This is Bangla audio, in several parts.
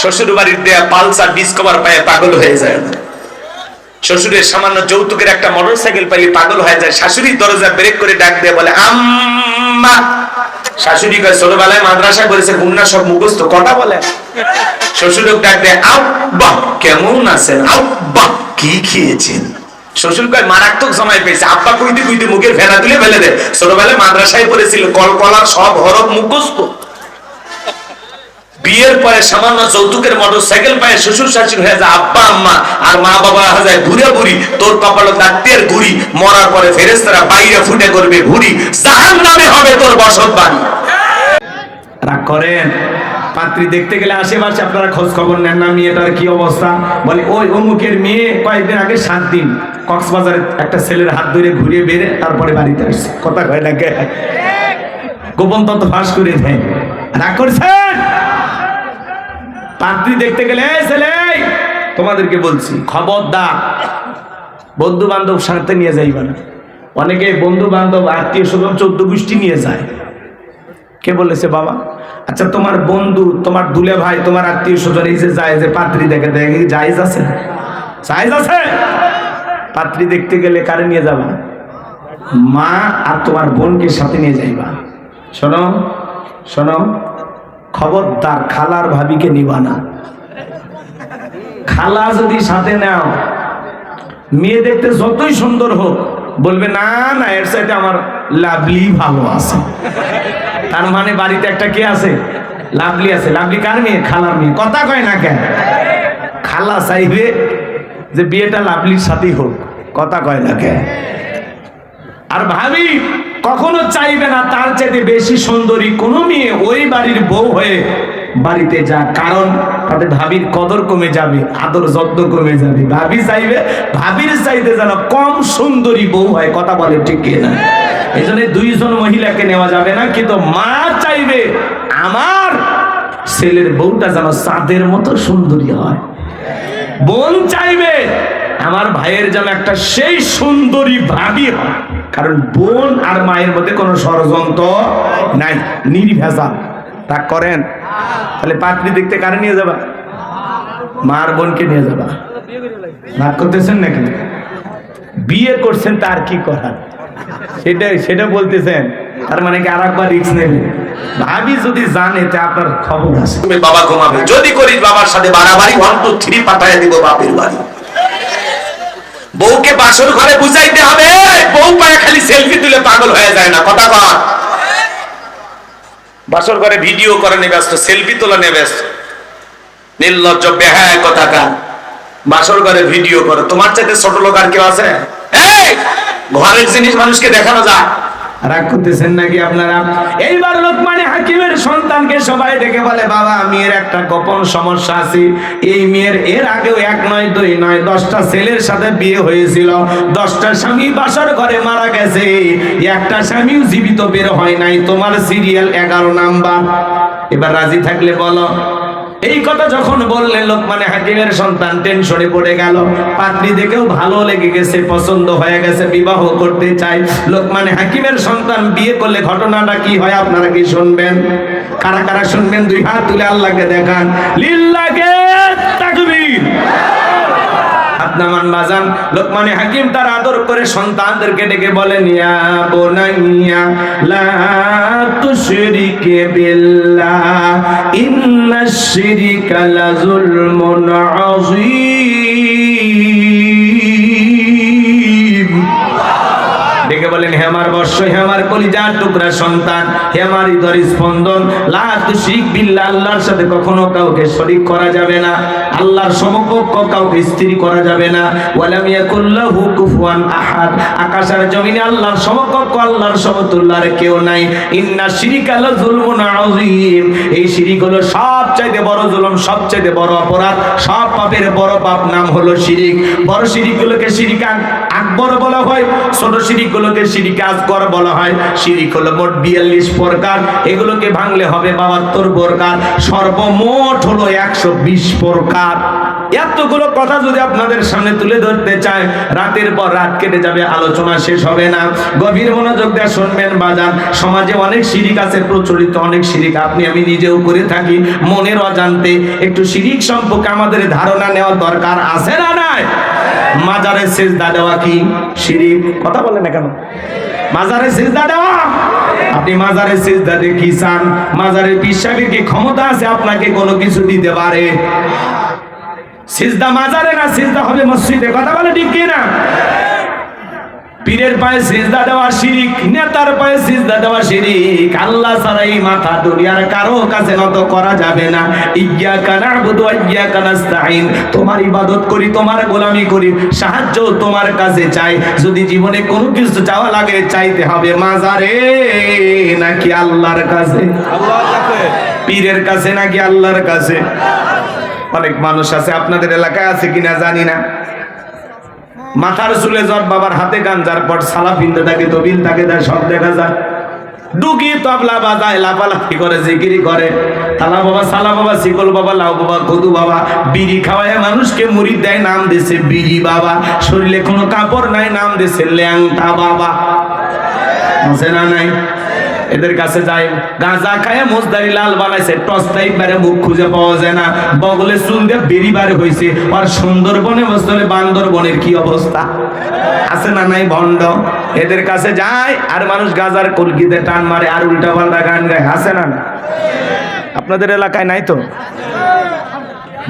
শ্বশুর বাড়ির দেয়া পালসার ডিসকভার পায়ে পাগল হয়ে যায়। না শ্বশুরের সামান্য যৌতুকের একটা মোটর সাইকেল পাইলে পাগল হয়ে যায়। শাশুড়ির দরজা ব্রেক করে ডাক দিয়ে বলে, আম্মা! শাশুড়ি কয়, ছোটবেলায় মাদ্রাসা করেছে গুন্না সব মুখস্থ কথা বলে? শ্বশুরক ডাক দেয়, আব্বা, কেমন আছেন? আব্বা, কি খেয়েছেন? শ্বশুর কয়, মারাত্মক সময় পেয়েছে। আব্বা কইতে কইতে মুখের ফেনা তুলে ফেলে দেয়। ছোটবেলায় মাদ্রাসায় পড়েছিল কলকলার সব হরফ মুখস্থ। বিয়ের পরে সামান্য যৌতুকের মোটর সাইকেল পায় শ্বশুর শাশুড়ি হয়ে যায় আব্বা, আম্মা, আর মা বাবা হয়ে যায় ঘুরে ঘুরি তোর কপালে দাঁতের ঘুরি মরার পরে ফেরেস্তারা বাইরে ফুটে করবে ঘুরি জাহান নামে হবে তোর বসত বাড়ি। রাগ করেন? পাত্রী দেখতে গেলে আশেপাশে আপনারা খোঁজ খবর নেন না, মেয়েটার কি অবস্থা? বলে, ওই অমুকের মেয়ে কয়েকদিন আগে সাত দিন কক্সবাজারে একটা ছেলের হাত ধরে ঘুরিয়ে বেড়ে তারপরে বাড়িতে আসছে। কথা কয় না গোপন তত্ত্ব ফাঁস করে দেয়। রাগ করছেন? পাত্রী দেখতে গেলে ছেলে তোমাদেরকে বলছি, খবরদার। বন্ধু বান্ধব সাথে নিয়ে যাইবা না। অনেকে বন্ধু বান্ধব আত্মীয় স্বজন চোদ্দ গোষ্ঠী নিয়ে যায়। কে বলেছে, বাবা আচ্ছা তোমার বন্ধু, তোমার দুলে ভাই, তোমার আত্মীয় স্বজন এই যে যায়, যে পাত্রী দেখে দেখে জায়েজ আছে? জায়েজ আছে! পাত্রী দেখতে গেলে কারে নিয়ে যাবা? মা আর তোমার বোনকে সাথে নিয়ে যাইবা। শোনো শোনো খবরদার খালার ভাবিকে নিবা না। খালা যদি সাথে নাও, মেয়ে দেখতে যতই সুন্দর হোক, বলবে, না না, এর সাথে আমার লাভলি ভালো আছে। তার মানে বাড়িতে একটা কে আছে? লাভলি আছে। লাভলি কার মেয়ে? খালার মেয়ে। কথা কয় না কেন? খালা চাইবে যে বিয়েটা লাভলির সাথেই হোক। কথা কয় না কেন? আর ভাবি কখনো চাইবে না তার চাইতে বেশি সুন্দরী কোনো মেয়ে ওই বাড়ির বউ হয়ে বাড়িতে যা কারণ তাতে ভাবির কদর কমে যাবে, আদর যত্ন কমে যাবে। ভাবি চাইবে, ভাবির চাইতে যেন কম সুন্দরী বউ হয়, কথা বলে ঠিক না? এই জন্য দুইজন মহিলাকে নেওয়া যাবে না, কিন্তু মা চাইবে আমার ছেলের বউটা যেন চাঁদের মতো সুন্দরী হয়। বোন চাইবে আমার ভাইয়ের যেন একটা সেই সুন্দরী ভাবি হয়। কারণ বোন আর মায়ের মধ্যে কোনো ষড়যন্ত্র নাই, নির্ভেজাল। তা করেন? তাহলে পাত্রী দেখতে কারে নিয়ে যাবা? মার বোনকে নিয়ে যাবা। রাগ করতেছেন নাকি? বিয়ে করছেন, তার কি করার? সেটা সেটা বলতেছেন। তার মানে কি আর একবার রিক্স নেবে? ভাবি যদি জানে, তা আপনার খবর আছে। বাবা ঘুমাবে। যদি করিস বাবার সাথে বাড়াবাড়ি ওয়ান টু থ্রি পাঠায় দিব বাপের বাড়ি। বউকে বাসর ঘরে বুঝাইতে হবে। বউ পায়ে খালি সেলফি তুলে পাগল হয়ে যায় না, কথা কথা বাসর ঘরে ভিডিও করে নিয়ে ব্যস্ত সেলফি তোলা নিয়ে ব্যস্ত নির্লজ্জ বেহায় কথা কা বাসর ঘরে ভিডিও করে। তোমার চাইতে ছোট লোক আর কেউ আছে? ঘরের জিনিস মানুষকে দেখানো যায়। রাগ করতেছেন নাকি আপনারা? এইবার লোকমানে হাকিমের সন্তানকে সবাই ডেকে বলে, বাবা, মেয়ের একটা গোপন সমস্যা আছে। এই মেয়ের এর আগেও এক নয়, দুই নয়, দশটা ছেলের সাথে বিয়ে হয়েছিল। দশটা স্বামী বাসর ঘরে মারা গেছে। একটা স্বামীও জীবিত বের হয় নাই। তোমার সিরিয়াল এগারো নাম্বার। এবার রাজি থাকলে বলো এই কথা যখন বললেন লোকমানে হাকিমের সন্তান টেনশনে পড়ে গেল। পাত্রী দেখেও ভালো লেগে গেছে, পছন্দ হয়ে গেছে, বিবাহ করতে চাই লোকমানে হাকিমের সন্তান বিয়ে করলে ঘটনাটা কি হয় আপনারা কি শুনবেন? কারা কারা শুনবেন? দুই হাত তুলে আল্লাহকে দেখান। লিল্লাকে তাকবীর। আপনামান বাজান লোকমানে হাকিম তার আদর করে সন্তানদেরকে ডেকে বলেন, ইয়া বোনাইয়া, লা তুশরিকে বিল্লাহ ইন্নাশ শিরকা লাযুলমুন আযীম। ডেকে বলেন, হে আমার বর্ষ, হে আমার কলিজার টুকরা সন্তান, হে আমার হৃদয় স্পন্দন আল্লাহর সাথে কখনো কাউকে শরীক করা যাবে না, আল্লাহর সমকক্ষ কাউকে স্ত্রী করা যাবে না। ওয়ালাম ইয়াকুল্লাহু কুফুয়ান আহাদ, আকাশ আর জমিনে আল্লাহর সমকক্ষ, আল্লাহর সমতুল্য আর কেউ নাই। ইন্না শিরিকা লা যুলমুন আযীম, এই শিরিক হলো সবচাইতে বড় জুলুম, সবচাইতে বড় অপরাধ, সব পাপের বড় পাপ নাম হলো শিরিক। বড় শিরিকগুলোকে শিরিক আকবর বলা হয়। ছোট শিরিকগুলোকে শিরিক আজগর বলা হয়। শিরিক হলো মোট বিয়াল্লিশ প্রকার। এগুলোকে ভাঙলে হবে বাহাত্তর প্রকার। সর্বমোট হলো একশো বিশ প্রকার। এতগুলো কথা যদি আপনাদের সামনে তুলে ধরতে চায়, রাতের পর রাত কেটে যাবে, আলোচনা শেষ হবে না। গভীর মনোযোগ দিয়ে শুনবেন বাজান। সমাজে অনেক শিরিক আছে প্রচলিত, অনেক শিরিক আপনি, আমি নিজেও করে থাকি মনের অজান্তে। একটু শিরিক সম্পর্কে আমাদের ধারণা নেওয়া দরকার আছে না নাই? মাজারে সেজদা দেওয়া কি শিরিক? কথা বলেন না কেন? মাজারে সিজদা দেওয়া? আপনি মাজারে সিজদা দিয়ে কি চান? মাজারে পিসাবের কি ক্ষমতা আছে? আপনাকে কোনো কিছু দিতে পারে? সিজদা মাজারে না, সিজদা হবে মসজিদে? কথা বলে ঠিক কি না পীরের পায়ে সিজদা দেওয়া শিরিক নেতার পায়ে সিজদা দেওয়া শিরিক। আল্লাহ ছাড়া এই মাথা দুনিয়ার কারও কাছে নত করা যাবে না। ইয়্যাকা না'বুদু ওয়া ইয়্যাকা নাস্তাঈন। তোমার ইবাদত করি তোমার গোলামি করি সাহায্য তোমার কাছে চাই। যদি জীবনে কোনো কিছু চাওয়া লাগে চাইতে হবে মাজারে নাকি আল্লাহর কাছে। পীরের কাছে নাকি আল্লাহর কাছে? অনেক মানুষ আছে আপনাদের এলাকায় আছে কিনা জানি না। মাথার চুলে জ্বর বাবার হাতে গাঞ্জার পর সালা পিনতে থাকে, তবিল তাকে দেয়, সব দেখা যায়। ডুকি তবলা বাজায়, লাফালাফি করে, জিকিরি করে। তালা বাবা, সালা বাবা, শিকল বাবা, লাউ বাবা কদু বাবা, বিড়ি খাওয়ায় মানুষকে মুড়ি দেয়, নাম দিছে বিড়ি বাবা। শরীরে কোনো কাপড় নাই, নাম দিছে ল্যাংটা বাবা। আছে না নাই? এদের কাছে যায় গাঁজা খায় মোজদারি লাল বানাইছে। টস টাইপ বারে মুখ খুঁজে পাওয়া যায় না। বগলে চুল দিয়ে বেরি বারে হয়েছে আর সুন্দরবনে বসলে বান্দরবনের কি অবস্থা? আছে না নাই ভণ্ড? এদের কাছে যায় আর মানুষ গাজার কলকিতে টান মারে, আর উল্টা পাল্টা গান গায়। আছে না আপনাদের এলাকায় নাই তো?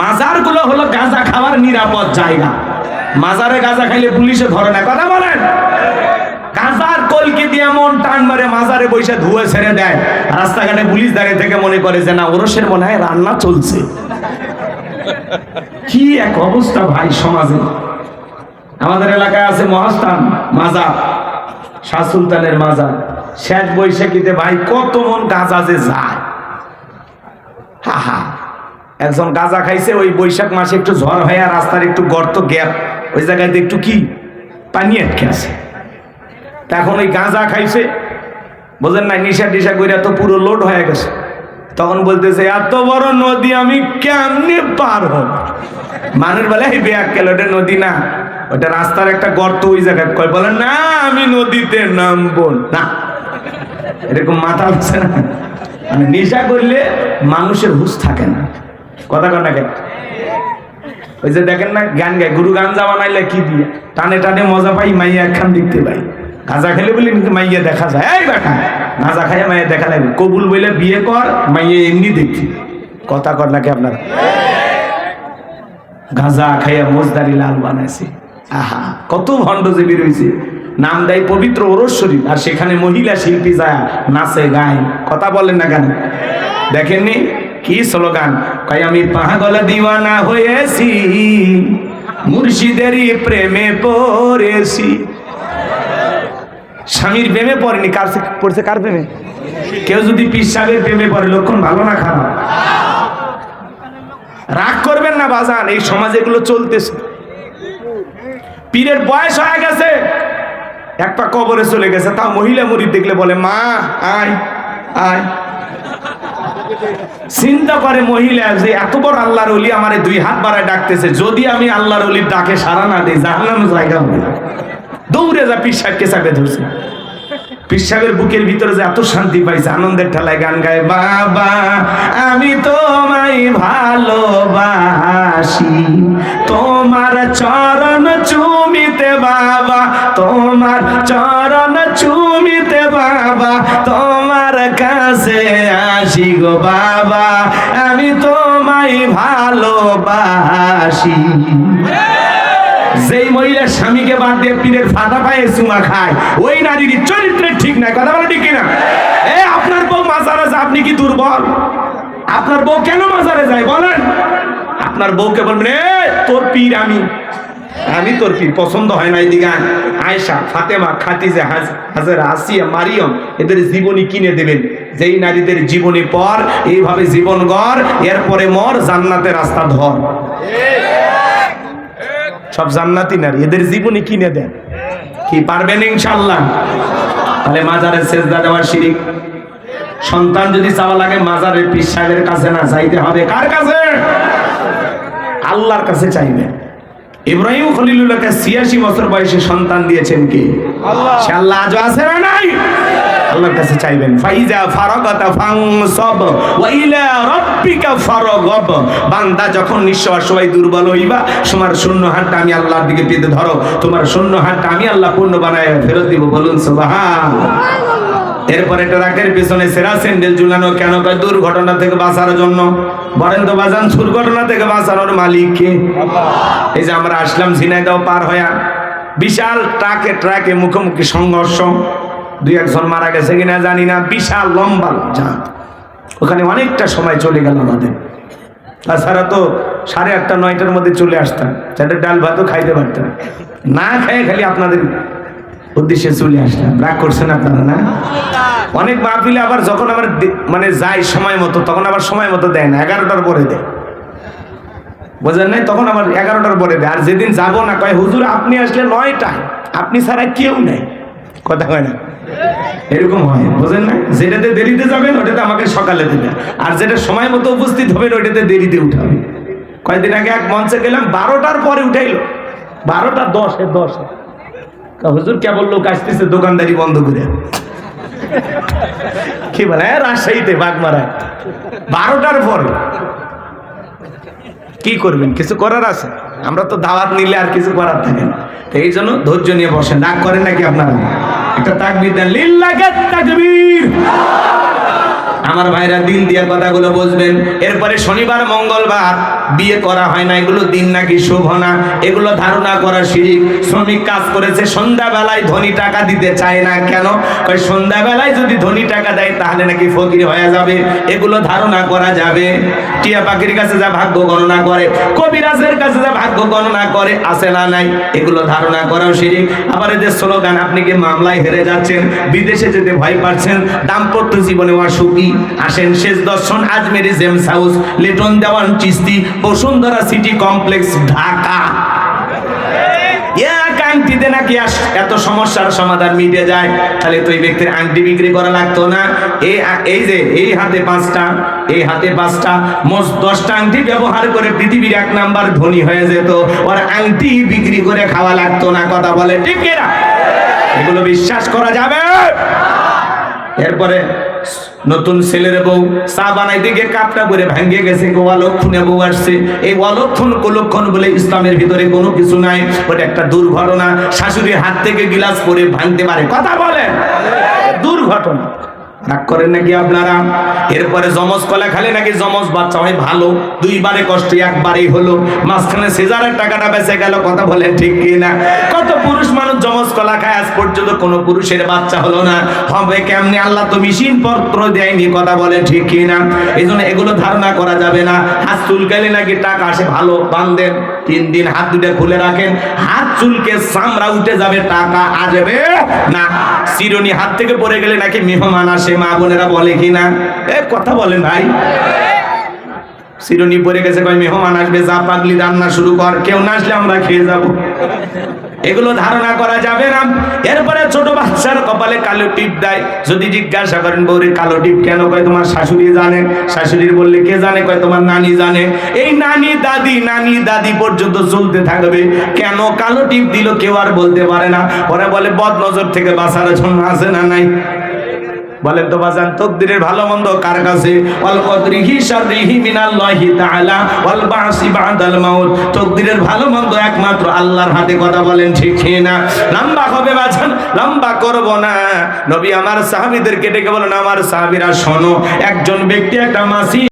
মাজারগুলো হলো গাঁজা খাওয়ার নিরাপদ জায়গা। মাজারে গাঁজা খাইলে পুলিশে ধরে না। কথা বলেন! গাঁজার কলকি দিয়ে এমন টান মারে মাজারে বসে ধুয়ে ছেড়ে দেয়। রাস্তাঘাটে পুলিশ দাঁড়িয়ে থেকে মনে করে যে, না, ওরসের মনে হয় রান্না চলছে। কি এক অবস্থা ভাই সমাজে। আমাদের এলাকায় আছে মহাস্থান মাজার, শাহ সুলতানের মাজার। শেষ বৈশাখীতে ভাই কত মন গাঁজা যে যায়। হা একজন গাঁজা খাইছে, ওই বৈশাখ মাসে একটু ঝড় হয় রাস্তার একটু গর্ত গ্যাপ। ওই জায়গাতে একটু কি? পানি আটকে আছে। এখন ওই গাঁজা খাইছে। বোঝেন না নিশা টিশা করে তো পুরো লোড হয়ে গেছে। তখন বলতেছে, এত বড় নদী আমি কেমনে পার হব? মানুষ বলে, এই বেয়াক কেল ওটা নদী না। ওটা রাস্তার একটা গর্ত ওই জায়গায়। কয় বলে না, আমি নদীতে নামবো না। এরকম মাথা আছে না? মানে নেশা করলে মানুষের হুশ থাকে না। কথা কর না কেন? ওই যে দেখেন না, গান গায়, গুরু গাঞ্জা বানাইলে কি দিয়ে? টানে টানে মজা পাই, মাইয়া একখান দেখতে পাই। গাঁজা খেলে বলি মাইয়া দেখা যায়। এই বেটা, গাঁজা খাইয়া মাইয়া দেখা লাগবে। কবুল বলে বিয়ে কর, মাইয়া এমনি দেখি। কথা কর নাকি আপনার? গাঁজা খাইয়া মোজদারি লাল বানাইছে। আহা, কত ভণ্ড যে বেরোইছে নাম দেয় পবিত্র ওরস শরীফ, আর সেখানে মহিলা শিল্পী যায়, নাচে, গায়। কথা বলেন না কেন? দেখেননি? কি স্লোগান? কই আমি পাগল দিওয়ানা হয়েছি, মুর্শিদেরই প্রেমে পড়েছি। স্বামীর প্রেমে পড়েনি, কার পড়ছে, কার প্রেমে? কেউ যদি পিসাবের প্রেমে পড়ে, লক্ষণ ভালো না খারাপ? রাগ করবেন না বাজান, এই সমাজে এগুলো চলতেছে। পীরের বয়স হয়ে গেছে একটা কবরে চলে গেছে, তাও মহিলা মুড়ি দেখলে বলে, মা, আয় আয়। চিন্তা করে মহিলা যে এত বড় আল্লাহর অলি আমারে দুই হাত বাড়ায় ডাকতেছে, যদি আমি আল্লাহর অলির ডাকে সারা না দিই জাহান্নাম জায়গা হবে দৌড়ে যা পীর সাহেবকে চাপে ধরছে। পীর সাহেবের বুকের ভিতরে যে এত শান্তি পাইছে, আনন্দের ঠেলায় গান গায়, বাবা, আমি তোমায় ভালোবাসি। তোমার চরণ চুমিতে বাবা, তোমার চরণ চুমিতে বাবা, তোমার কাছে আসি গো বাবা, আমি তোমায় ভালোবাসি। মহিলা স্বামীকে বাদ দিয়ে পীরের ফাটা পায়ে চুমা খায়। ওই নারীর চরিত্রের ঠিক নাই। কথা বলে ঠিক না এ, আপনার বউ মাজারে যায়, আপনি কি দুর্বল? আপনার বউ কেন মাজারে যায়, বলেন? আপনার বউকে বলবেন, এ, তোর পীর আমি। আমি তোর পীর, পছন্দ হয় না এদিকে আয়। আয়েশা, ফাতেমা, খাতিজা, হাজ, হাজারা, আসিয়া, মারিয়ম, এদের জীবনী কিনে দেবেন। যেই নারীদের জীবনী পর, এইভাবে জীবন গড়, এরপরে মর, জান্নাতের রাস্তা ধর। সব জান্নাতি নারী এদের জীবনী কিনে দেন। কি পারবেন ইনশাল্লাহ তাহলে মাজারের সেজদা দেওয়ার শিরিক। সন্তান যদি চাওয়া লাগে মাজারের পীর সাহেবের কাছে না চাইতে হবে কার কাছে? আল্লাহর কাছে চাইবেন ইব্রাহিম খলিলুল্লাহকে ছিয়াশি বছর বয়সে সন্তান দিয়েছেন কি? সে আল্লাহ আজও আছে না নাই? আল্লাহর কাছে চাইবেন। ফাইজা ফারাগাতা ফাংসব ওয়া ইলা রাব্বিকা ফারাগব। বান্দা যখন নিঃশ্বাস সবাই দুর্বল হইবা, তোমার শূন্য হাতটা আমি আল্লাহর দিকে পেতে ধরো। তোমার শূন্য হাতটা আমি আল্লাহ পূর্ণ বানায় ফেরত দিব, বলুন সুবহান এরপরে ট্রাকের পিছনে সেরা স্যান্ডেল ঝুলানো, কেন কয় দুর্ঘটনা থেকে বাঁচার জন্য? তো বাজান, দুর্ঘটনা থেকে বাঁচানোর মালিক কে? এই যে আমরা আসলাম ঝিনাইদাও পার হইয়া, বিশাল ট্রাকে ট্রাকে মুখোমুখি সংঘর্ষ। দুই একজন মারা গেছে কিনা জানি না, বিশাল লম্বা জাত। ওখানে অনেকটা সময় চলে গেল আমাদের। তাছাড়া তো সাড়ে আটটা, নয়টার মধ্যে চলে আসতাম। চারটে ডাল ভাতও খাইতে পারতাম। না খেয়ে খালি আপনাদের উদ্দেশ্যে চলে আসলাম। রাগ করছেন আপনারা, না? অনেক মাহফিলে আবার যখন আবার মানে যাই সময় মতো, তখন আবার সময় মতো দেয় না, এগারোটার পরে দেয়। বোঝেন নাই? তখন আবার এগারোটার পরে দেয়। আর যেদিন যাব না, কয়, হুজুর, আপনি আসলে নয়টায়। আপনি ছাড়া কেউ নেই। কথা হয় না। এরকম হয়, বোঝেন না? যেটাতে দেরিতে যাবেন, ওটাতে আমাকে সকালে দেবে। আর যেটা সময় মতো উপস্থিত হবেন ওইটাতে দেরিতে উঠাবে। কয়েকদিন আগে এক মঞ্চে গেলাম, বারোটার পরে উঠাইলো। বারোটা দশে দশে। হুজুর, কেবল লোক আসতেছে, দোকানদারি বন্ধ করে। কি বলে রাজশাহীতে বাগমারায় বারোটার পরে। কি করবেন? কিছু করার আছে? আমরা তো দাওয়াত নিলে আর কিছু করার থাকে না। এই জন্য ধৈর্য নিয়ে বসেন। রাগ করেন নাকি আপনারা? একটা তাকবির দেন লিল্লাহে তাকবীর। আমার ভাইরা দিন দিয়ে কথাগুলো বুঝবেন। এরপরে শনিবার, মঙ্গলবার বিয়ে করা হয় না, এগুলো দিন নাকি শুভ না? এগুলো ধারণা করা শিরিক। শ্রমিক কাজ করেছে, সন্ধ্যাবেলায় ধনী টাকা দিতে চায় না কেন? কই সন্ধ্যাবেলায় যদি ধনী টাকা দেয়, তাহলে নাকি ফকির হয়ে যাবে। এগুলো ধারণা করা যাবে। টিয়া পাখির কাছে যা ভাগ্য গণনা করে, কবিরাজের কাছে যা ভাগ্য গণনা করে, আছে না নাই? এগুলো ধারণা করাও শিরিক। আবার এদের স্লোগান, আপনি কি মামলায় হেরে যাচ্ছেন? বিদেশে যেতে ভয় পাচ্ছেন? দাম্পত্য জীবনে অসুখী? আসেন শেষ দর্শন Ajmeri gems house, Liton Dewan Chishti, Bashundhara city complex, Dhaka. আংটিতে নাকি এত সমস্যার সমাধান মিটে যায়, তাহলে আংটি বিক্রি করা লাগতো না। এই যে, এই হাতে পাঁচটা, এই হাতে পাঁচটা দশটা আংটি ব্যবহার করে পৃথিবীর এক হয়ে যেত। ওর আংটি বিক্রি করে খাওয়া লাগতো না, কথা বলে এগুলো বিশ্বাস করা যাবে? এরপরে নতুন ছেলের বউ, চা বানাইতে গিয়ে কাপটা করে ভাঙ্গে গেছে অলক্ষণে বউ আসছে। এই অলক্ষণ কুলক্ষণ বলে ইসলামের ভিতরে কোনো কিছু নাই ওটা একটা দুর্ঘটনা। শাশুড়ির হাত থেকে গিলাস পরে ভাঙতে পারে। কথা বলেন। দুর্ঘটনা। রাগ করেন নাকি আপনারা? এরপরে জমজ কলা খালে নাকি জমজ বাচ্চা? হয় ভালো। দুইবারে কষ্ট, একবারেই হলো। মাঝখানে সিজারের টাকাটা বেঁচে গেল, কথা বলেন ঠিক কি না কত পুরুষ মানুষ জমজ কলা খায়, আজ পর্যন্ত কোনো পুরুষের বাচ্চা হলো না। হবে কেমনি? আল্লাহ তো মেশিন পত্র দেয়নি, কথা বলে ঠিক কি না এই জন্য এগুলো ধারণা করা যাবে না। হাত চুলকালে নাকি টাকা আসে, ভালো বান্ধেন। তিন দিন হাত দুটো খুলে রাখেন। হাত চুলকে চামড়া উঠে যাবে, টাকা আসবে না। চিরুনি হাত থেকে পড়ে গেলে নাকি মেহমান আসে। মা বোনেরা বলে কি না? এ, কথা বলেন ভাই। চিরুনি পড়ে গেছে, কয়, মেহমান আসবে, যা পাগলি রান্না শুরু কর, কেউ না আসলে আমরা খেয়ে যাব। এগুলো ধারণা করা যাবে না। এরপরে ছোট বাচ্চার কপালে কালো টিপ দেয়। যদি জিজ্ঞাসা করেন বৌরির কালো টিপ কেন? কয়, তোমার শাশুড়ি জানে। শাশুড়ির বললে, কে জানে? কয়, তোমার নানি জানে। এই নানি, দাদি নানি, দাদি পর্যন্ত চলতে থাকবে। কেন কালো টিপ দিল, কেউ আর বলতে পারে না। ওরা বলে বদ নজর থেকে বাঁচার জন্য আছে না নাই? বলেন তো বাজান, তকদিরের ভালো মন্দ কার কাছে? ওয়াল কদরিহি শাররিহি মিনাল্লাহি তাআলা, ওয়াল বাসি বাদাল মাউত। তকদিরের ভালো মন্দ একমাত্র আল্লাহর হাতে কথা বলেন, ঠিক না লম্বা হবে বাজান, লম্বা করব না। নবী আমার সাহাবীদেরকে ডেকে বলেন, আমার সাহাবীরা, শোনো, একজন ব্যক্তি, একটা মাসি